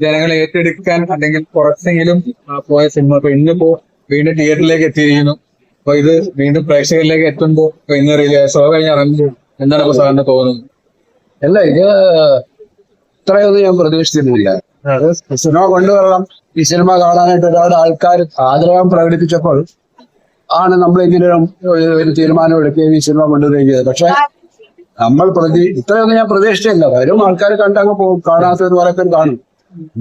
ജനങ്ങൾ ഏറ്റെടുക്കാൻ അല്ലെങ്കിൽ കുറച്ചെങ്കിലും പോയ സിനിമ ഇപ്പൊ ഇന്നിപ്പോ വീണ്ടും തിയേറ്ററിലേക്ക് എത്തിയിരിക്കുന്നു. അപ്പൊ ഇത് വീണ്ടും പ്രേക്ഷകരിലേക്ക് എത്തുമ്പോ ഇപ്പൊ ഇന്ന് റിലീസ് ഷോ കഴിഞ്ഞ് ഇറങ്ങുമ്പോൾ എന്താണ് ഇപ്പൊ സാറിന് തോന്നുന്നത്? അല്ല ഇത് ഇത്രയൊന്നും ഞാൻ പ്രതീക്ഷിച്ചിരുന്നില്ല. സിനിമ കൊണ്ടുവരണം ഈ സിനിമ കാണാനായിട്ട് ഒരുപാട് ആൾക്കാർ ആഗ്രഹം പ്രകടിപ്പിച്ചപ്പോൾ ആണ് നമ്മൾ ഇങ്ങനെ ഒരു- തീരുമാനം എടുക്കുകയും ഈ സിനിമ കൊണ്ടുവരികയും ചെയ്തത്. പക്ഷെ നമ്മൾ പ്രതി ഇത്രയൊന്നും ഞാൻ പ്രതീക്ഷിച്ചില്ല. വരും ആൾക്കാർ കണ്ടങ്ങ് പോകും. കാണാത്തവർ വരക്കും കാണും.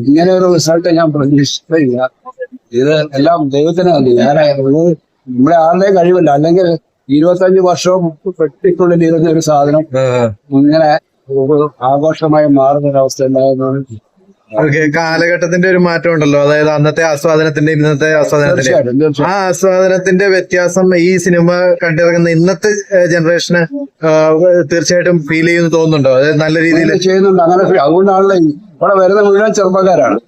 ഇങ്ങനെ ഒരു റിസൾട്ട് ഞാൻ പ്രതീക്ഷിച്ചില്ല ഇത് എല്ലാം ദൈവത്തിന് നന്ദി. ഞാൻ നമ്മുടെ ആളുടെ കഴിവില്ല. അല്ലെങ്കിൽ ഇരുപത്തഞ്ച് വർഷവും പെട്ടിക്കുള്ളിൽ ഇരുന്ന ഒരു സാധനം ഇങ്ങനെ ആഘോഷമായി മാറുന്ന ഒരു അവസ്ഥ ഉണ്ടാകുന്നതാണ്. ഓക്കെ കാലഘട്ടത്തിന്റെ ഒരു മാറ്റം ഉണ്ടല്ലോ. അതായത് അന്നത്തെ ആസ്വാദനത്തിന്റെ ഇന്നത്തെ ആസ്വാദനത്തിന്റെ. ആ ആസ്വാദനത്തിന്റെ വ്യത്യാസം ഈ സിനിമ കണ്ടിറങ്ങുന്ന ഇന്നത്തെ ജനറേഷന് തീർച്ചയായിട്ടും ഫീൽ ചെയ്യുന്നു തോന്നുന്നുണ്ടോ? അതായത് നല്ല രീതിയിൽ ചെയ്യുന്നുണ്ട്. അങ്ങനെ അതുകൊണ്ടാണല്ലോ ഇവിടെ വരുന്ന മുഴുവൻ ചെറുപ്പക്കാരാണ്.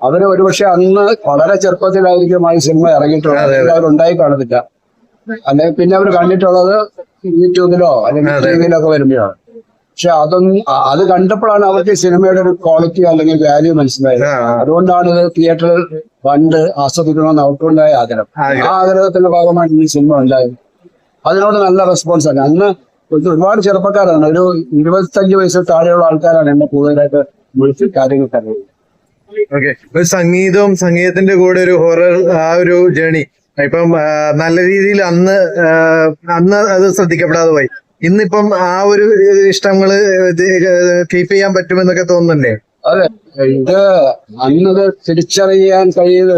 അവർ ഒരുപക്ഷെ അന്ന് വളരെ ചെറുപ്പത്തിലായിരിക്കും ആ സിനിമ ഇറങ്ങിയിട്ടുള്ളത്. അവരുണ്ടായി കാണത്തില്ല. അല്ലെങ്കിൽ പിന്നെ അവർ കണ്ടിട്ടുള്ളത് യൂട്യൂബിലോ അല്ലെങ്കിൽ ടിവിയിലോ ഒക്കെ വരുമ്പോഴാണ്. പക്ഷെ അതൊന്നും അത് കണ്ടപ്പോഴാണ് അവർക്ക് സിനിമയുടെ ഒരു ക്വാളിറ്റി അല്ലെങ്കിൽ വാല്യൂ മനസ്സിലായത്. അതുകൊണ്ടാണ് ഇത് തിയേറ്ററിൽ കണ്ട് ആസ്വദിക്കണമെന്ന് അവർക്കുണ്ടായ ആഗ്രഹം. ആഗ്രഹം. ആ ആഗ്രഹത്തിന്റെ ഭാഗമായിട്ട് ഈ സിനിമ ഉണ്ടായത്. അതിനോട് നല്ല റെസ്പോൺസ് ആണ്. അന്ന് ഒരുപാട് ചെറുപ്പക്കാരാണ്. ഒരു ഇരുപത്തഞ്ച് വയസ്സിൽ താഴെയുള്ള ആൾക്കാരാണ് എന്നെ കൂടുതലായിട്ട് വിളിച്ച് കാര്യങ്ങൾ അറിയുന്നത് ഓക്കെ ഒരു സംഗീതവും സംഗീതത്തിന്റെ കൂടെ ഒരു ഹൊറർ ആ ഒരു ജേണി ഇപ്പം നല്ല രീതിയിൽ അന്ന് അന്ന് അത് ശ്രദ്ധിക്കപ്പെടാതെ പോയി. ഇന്നിപ്പം ആ ഒരു ഇഷ്ടങ്ങൾ കീപ്പ് ചെയ്യാൻ പറ്റുമെന്നൊക്കെ തോന്നുന്നുണ്ടേ? അതെ. ഇത് അന്നത് തിരിച്ചറിയാൻ കഴിയുന്ന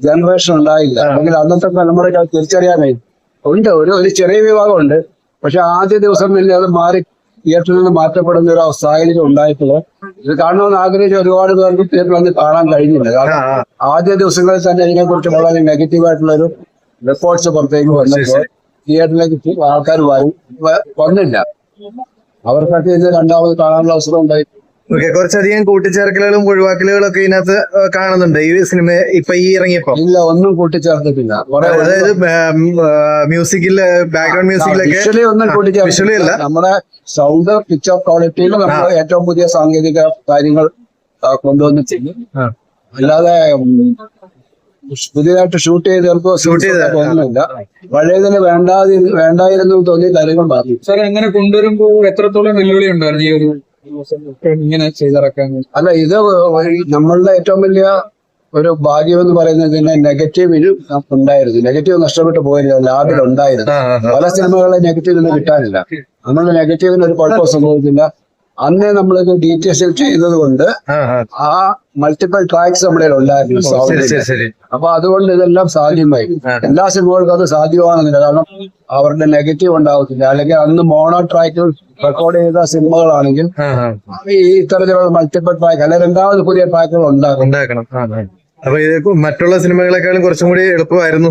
ജനറേഷൻ ഉണ്ടായില്ല. അല്ലെങ്കിൽ അന്നത്തെ തലമുറയ്ക്ക് അത് തിരിച്ചറിയാൻ കഴിയും ഉണ്ട്. ഒരു ഒരു ചെറിയ വിഭാഗം ഉണ്ട് പക്ഷെ ആദ്യ ദിവസം തന്നെ അത് മാറി തിയേറ്ററിൽ നിന്ന് മാറ്റപ്പെടുന്ന ഒരു സാഹചര്യം ഉണ്ടായിട്ടുള്ളത് ഇത് കാണണമെന്ന് ആഗ്രഹിച്ച ഒരുപാട് പേർക്ക് തിയേറ്ററിൽ വന്ന് കാണാൻ കഴിഞ്ഞില്ല. കാരണം ആദ്യ ദിവസങ്ങളിൽ തന്നെ ഇതിനെക്കുറിച്ച് വളരെ നെഗറ്റീവ് ആയിട്ടുള്ള ഒരു റിപ്പോർട്ട്സ് പുറത്തേക്ക് വന്നപ്പോൾ തിയേറ്ററിലേക്ക് ആൾക്കാർ വരും. വന്നില്ല. അവർക്കൊക്കെ ഇത് രണ്ടാമത് കാണാനുള്ള അവസരം ഉണ്ടായി. ഓക്കെ കുറച്ചധികം കൂട്ടിച്ചേർക്കലുകളും ഒഴിവാക്കലുകളും ഒക്കെ ഇതിനകത്ത് കാണുന്നുണ്ട്. ഈ സിനിമ ഇപ്പൊ ഈ ഇറങ്ങിയപ്പോ? ഇല്ല ഒന്നും കൂട്ടിച്ചേർത്തിട്ടില്ല. അതായത് മ്യൂസിക്കിൽ ബാക്ക്ഗ്രൗണ്ട് മ്യൂസിക്കിലൊക്കെ ഒന്നും കൂട്ടിച്ചേർത്തില്ല അല്ല. നമ്മുടെ സൗണ്ട് പിക്ചർ ക്വാളിറ്റിയിൽ നമ്മൾ ഏറ്റവും പുതിയ സാങ്കേതിക കാര്യങ്ങൾ കൊണ്ടുവന്നിട്ടില്ല കൊണ്ടുവന്ന് ചെയ്യും അല്ലാതെ പുതിയതായിട്ട് ഷൂട്ട് ചെയ്ത- ഒന്നുമില്ല പഴയതിന് വേണ്ടാതി വേണ്ടായിരുന്നു എന്ന് തോന്നിയ കാര്യങ്ങൾ മാറി. സാർ എങ്ങനെ കൊണ്ടുവരുമ്പോ എത്രത്തോളം വെല്ലുവിളി ഉണ്ടായിരുന്നു ഈ ഒരു ഇങ്ങനെ ചെയ്തിറക്കാൻ? അല്ല ഇത് നമ്മളുടെ ഏറ്റവും വലിയ ഒരു ഭാഗ്യം എന്ന് പറയുന്നത് ഇതിന്റെ നെഗറ്റീവ് ഉണ്ടായിരുന്നു. നെഗറ്റീവ് നഷ്ടപ്പെട്ടു പോയില്ല ലാബിൽ ഉണ്ടായിരുന്നു. പല സിനിമകളെ നെഗറ്റീവ് ഒന്നും കിട്ടാനില്ല. നമ്മളുടെ നെഗറ്റീവിന് ഒരു കുഴപ്പം സംഭവിക്കില്ല അന്നേ നമ്മളിത് ഡീറ്റെയിൽസ് ചെയ്തത് കൊണ്ട് ആ, മൾട്ടിപ്പിൾ ട്രാക്സ് നമ്മുടെ ഉണ്ടായിരുന്നു അപ്പൊ അതുകൊണ്ട് ഇതെല്ലാം സാധ്യമായി. എല്ലാ സിനിമകൾക്കും അത് സാധ്യമാണെന്നില്ല കാരണം അവരുടെ നെഗറ്റീവ് ഉണ്ടാകത്തില്ല അല്ലെങ്കിൽ അന്ന് മോണോ ട്രാക്കിൽ റെക്കോർഡ് ചെയ്ത സിനിമകളാണെങ്കിൽ. ഈ ഇത്തരത്തിലുള്ള മൾട്ടിപ്പിൾ ട്രാക്ക് അല്ലെങ്കിൽ രണ്ടാമത് പുതിയ ട്രാക്കുകൾ ഉണ്ടാകും ഉണ്ടാക്കണം. അപ്പൊ ഇത് മറ്റുള്ള സിനിമകളെക്കാളും കുറച്ചും കൂടി എളുപ്പമായിരുന്നു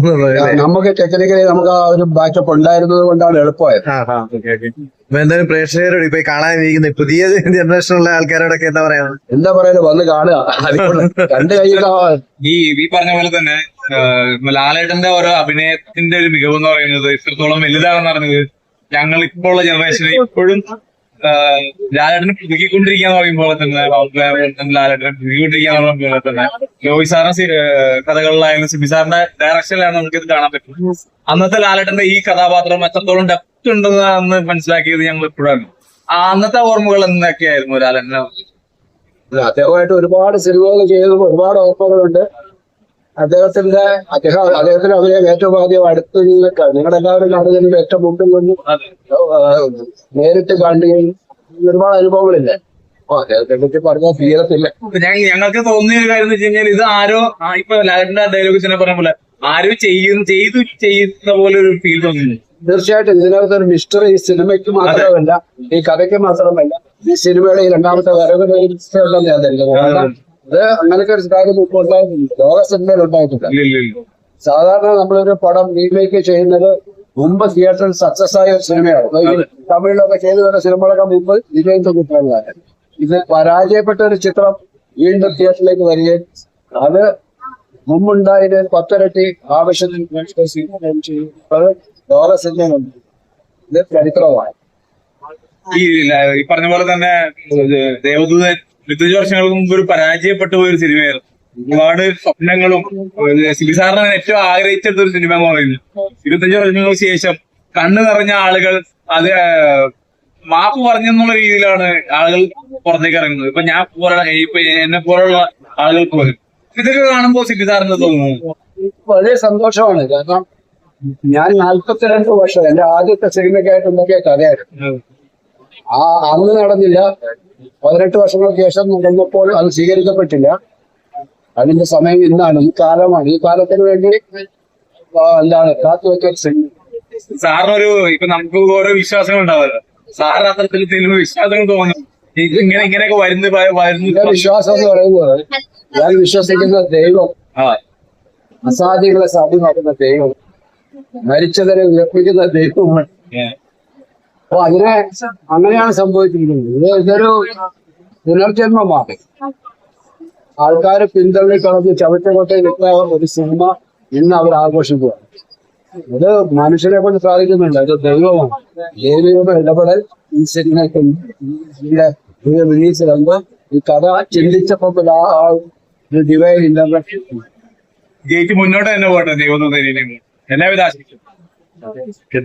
നമുക്ക് ടെക്നിക്കലി നമുക്ക് ആ ഒരു ബാക്കപ്പ് ഉണ്ടായിരുന്നത് കൊണ്ടാണ് എളുപ്പമായത്. അപ്പൊ എന്തായാലും പ്രേക്ഷകരോട് ഇപ്പൊ ഈ കാണാനിരിക്കുന്ന പുതിയ ജനറേഷനുള്ള ആൾക്കാരോടൊക്കെ എന്താ പറയാ? എന്താ പറയുന്നത് വന്ന് കാണുക. രണ്ട് ഈ ഈ പറഞ്ഞ പോലെ തന്നെ ലാലേട്ടന്റെ ഓരോ അഭിനയത്തിന്റെ ഒരു മികവ് എന്ന് പറയുന്നത് ഇത്രത്തോളം വലുതാണെന്ന് പറഞ്ഞത് ഞങ്ങൾ ഇപ്പോൾ ഉള്ള ജനറേഷന് ഇപ്പോഴും ലാലേട്ടനെ പുതുക്കിക്കൊണ്ടിരിക്കാന്ന് പറയുമ്പോൾ തന്നെ ലാലേട്ടനെ പുതുക്കിക്കൊണ്ടിരിക്കാന്ന് പറയുമ്പോൾ തന്നെ ലോഹി സാറിന്റെ കഥകളിലായാലും സിബി സാറിന്റെ ഡയറക്ഷനിലാണ് നമുക്ക് ഇത് കാണാൻ പറ്റും. അന്നത്തെ ലാലേട്ടന്റെ ഈ കഥാപാത്രം എത്രത്തോളം ഡെപ്റ്റ് ഉണ്ടെന്ന് മനസ്സിലാക്കിയത് ഞങ്ങൾ ഇപ്പോഴാണ്. ആ അന്നത്തെ ഓർമ്മകൾ എന്തൊക്കെയായിരുന്നു ലാലേട്ടനെ? അദ്ദേഹമായിട്ട് ഒരുപാട് സിനിമകൾ ചെയ്തു ഒരുപാട് ഓർമ്മകളുണ്ട്. അദ്ദേഹത്തിന്റെ അദ്ദേഹം അദ്ദേഹത്തിന് അവരെ ഏറ്റവും ആദ്യം അടുത്ത് എല്ലാവരും കാണുന്നതിന് ഏറ്റവും മുമ്പിൽ കൊണ്ടും നേരിട്ട് കാണുകയും ഒരുപാട് അനുഭവങ്ങളില്ല? ഞങ്ങൾക്ക് തോന്നിയ ഒരു കാര്യം എന്ന് വെച്ച് കഴിഞ്ഞാൽ ഇത് ആരോ ഇപ്പൊ ലാലിന്റെ ഡയലോഗ് തന്നെ പറഞ്ഞ പോലെ ആരോ ചെയ്യുന്ന ചെയ്തു ചെയ്യുന്ന പോലെ ഒരു ഫീൽ തോന്നുന്നു. തീർച്ചയായിട്ടും ഇതിനകത്ത് ഒരു മിസ്റ്ററി ഈ സിനിമയ്ക്ക് മാത്രമല്ല ഈ കഥയ്ക്ക് മാത്രമല്ല ഈ സിനിമയുടെ ഈ രണ്ടാമത്തെ വരവിന് ഒരു mystery ഉണ്ടെന്ന് ഞാൻ ഇത് അങ്ങനത്തെ ഒരു കാര്യം ഇപ്പോൾ ഉണ്ടായിട്ടില്ല ലോക സിനിമയിൽ ഉണ്ടായിട്ടില്ല. സാധാരണ നമ്മളൊരു പടം റീമേക്ക് ചെയ്യുന്നത് മുമ്പ് തിയേറ്ററിൽ സക്സസ് ആയ ഒരു സിനിമയാണ്. തമിഴിലൊക്കെ ചെയ്തു വരുന്ന സിനിമകളൊക്കെ മുമ്പ് വിജയം കിട്ടുന്നതാണ് ഇത് പരാജയപ്പെട്ട ഒരു ചിത്രം വീണ്ടും തിയേറ്ററിലേക്ക് വരികയും അത് മുമ്പുണ്ടായത് പത്തരട്ടി ആവശ്യത്തിന് അത് ലോക സിനിമയുണ്ട് ഇത് ചരിത്രമാണ്. ഈ പറഞ്ഞ പോലെ തന്നെ ദേവദൂത ദേവദൂതൻ ഇരുപത്തഞ്ച് വർഷങ്ങൾക്ക് മുമ്പ് ഒരു പരാജയപ്പെട്ടു പോയ ഒരു സിനിമയായിരുന്നു. ഒരുപാട് സ്വപ്നങ്ങളും സിബി സാറിന് ഏറ്റവും ആഗ്രഹിച്ചെടുത്ത ഒരു സിനിമ എന്ന് പറയുന്നത്. ഇരുപത്തഞ്ച് വർഷങ്ങൾക്ക് ശേഷം കണ്ണു നിറഞ്ഞ ആളുകൾ അത് മാപ്പ് പറഞ്ഞെന്നുള്ള രീതിയിലാണ് ആളുകൾ പുറത്തേക്ക് ഇറങ്ങുന്നത്. ഇപ്പൊ ഞാൻ പോലുള്ള ഇപ്പൊ എന്നെ പോലുള്ള ആളുകൾ പോലും. ഇതൊക്കെ കാണുമ്പോൾ സിബിസാറിന് തോന്നുന്നു? വളരെ സന്തോഷമാണ്. കാരണം ഞാൻ നാൽപ്പത്തിരണ്ട് വർഷം എന്റെ ആദ്യത്തെ സിനിമയ്ക്കായിട്ട് ഉണ്ടാക്കിയ കഥയായിരുന്നു. ആ അന്ന് നടന്നില്ല. പതിനെട്ട് വർഷങ്ങൾക്ക് ശേഷം നടന്നപ്പോൾ അത് സ്വീകരിക്കപ്പെട്ടില്ല. അതിന്റെ സമയം ഇന്നാണ്. ഈ കാലമാണ്. ഈ കാലത്തിന് വേണ്ടി എന്താണ് സിനിമ സാറിനൊരു ഇപ്പൊ നമുക്ക് ഓരോ വിശ്വാസങ്ങൾ ഉണ്ടാവല്ലോ. സാറിന് അത്തരത്തിൽ വിശ്വാസങ്ങൾ തോന്നുന്നു ഇങ്ങനെ ഇങ്ങനെയൊക്കെ വരുന്നു വരുന്ന. വിശ്വാസം എന്ന് പറയുന്നത് ഞാൻ വിശ്വസിക്കുന്ന ദൈവം അസാധ്യങ്ങളെ സാധ്യമാക്കുന്ന ദൈവം മരിച്ചവരെ ഉയർപ്പിക്കുന്ന ദൈവമാണ്. അപ്പൊ അതിനെ അങ്ങനെയാണ് സംഭവിച്ചിരിക്കുന്നത്. ഇത് ഇതൊരു പുനർജന്മമാണ് ആൾക്കാർ പിന്തള്ളി കളഞ്ഞ് ചവിട്ടുകൊട്ടയിൽ നിൽക്കുന്ന ഒരു സിനിമ ഇന്ന് അവർ ആഘോഷിക്കുക ഇത് മനുഷ്യനെ കൊണ്ട് സാധിക്കുന്നില്ല. ഇത് ദൈവമാണ്. ദൈവയുടെ ഇടപെടൽ ഈ സിനിമ ഇതിന്റെ റിലീസ് കണ്ട് ഈ കഥ ചിന്തിച്ചപ്പോൾ ആ ഒരു ഇല്ലാതെ ജയിച്ച് മുന്നോട്ട് തന്നെ പോകട്ടെ ദൈവം എല്ലാവിധ യു